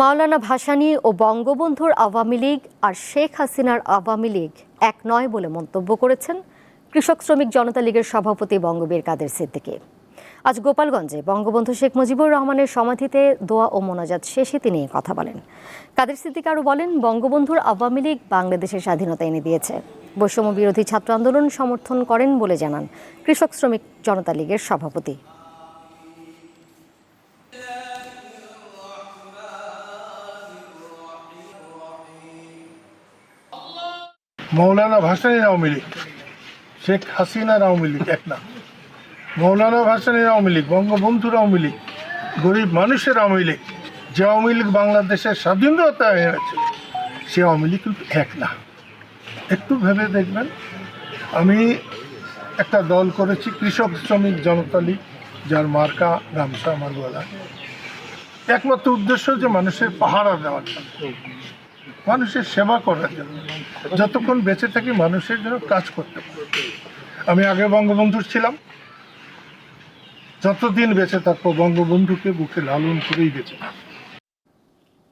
মাওলানা ভাসানী ও বঙ্গবন্ধুর আওয়ামী লীগ আর শেখ হাসিনার আওয়ামী লীগ এক নয় বলে মন্তব্য করেছেন কৃষক শ্রমিক জনতা লীগের সভাপতি বঙ্গবীর কাদের সিদ্দিকী। আজ গোপালগঞ্জে বঙ্গবন্ধু শেখ মুজিবুর রহমানের সমাধিতে দোয়া ও মোনাজাত শেষে তিনি কথা বলেন। কাদের সিদ্দিক আরও বলেন, বঙ্গবন্ধুর আওয়ামী লীগ বাংলাদেশের স্বাধীনতা এনে দিয়েছে। বৈষম্য বিরোধী ছাত্র আন্দোলন সমর্থন করেন বলে জানান কৃষক শ্রমিক জনতা লীগের সভাপতি। মৌলানা ভাসানীর আওয়ামী লীগ, শেখ হাসিনার আওয়ামী লীগ, এক না। মৌলানা ভাসানীর আওয়ামী লীগ, বঙ্গবন্ধুর আওয়ামী লীগ, গরিব মানুষের আওয়ামী লীগ, যে আওয়ামী লীগ বাংলাদেশের স্বাধীনতা এনেছে, সে আওয়ামী লীগ কিন্তু এক না। একটু ভেবে দেখবেন, আমি একটা দল করেছি, কৃষক শ্রমিক জনতা লীগ, যার মার্কা গামছা আমার গলা একমাত্র উদ্দেশ্য যে মানুষের পাহারা দেওয়ার মানুষের সেবা করার জন্য, যতক্ষণ বেঁচে থাকি মানুষের জন্য কাজ করতে আমি আগে বঙ্গবন্ধুর ছিলাম। যতদিন বেঁচে থাকব, বঙ্গবন্ধুকে বুকে লালন করেই বেঁচে থাকব।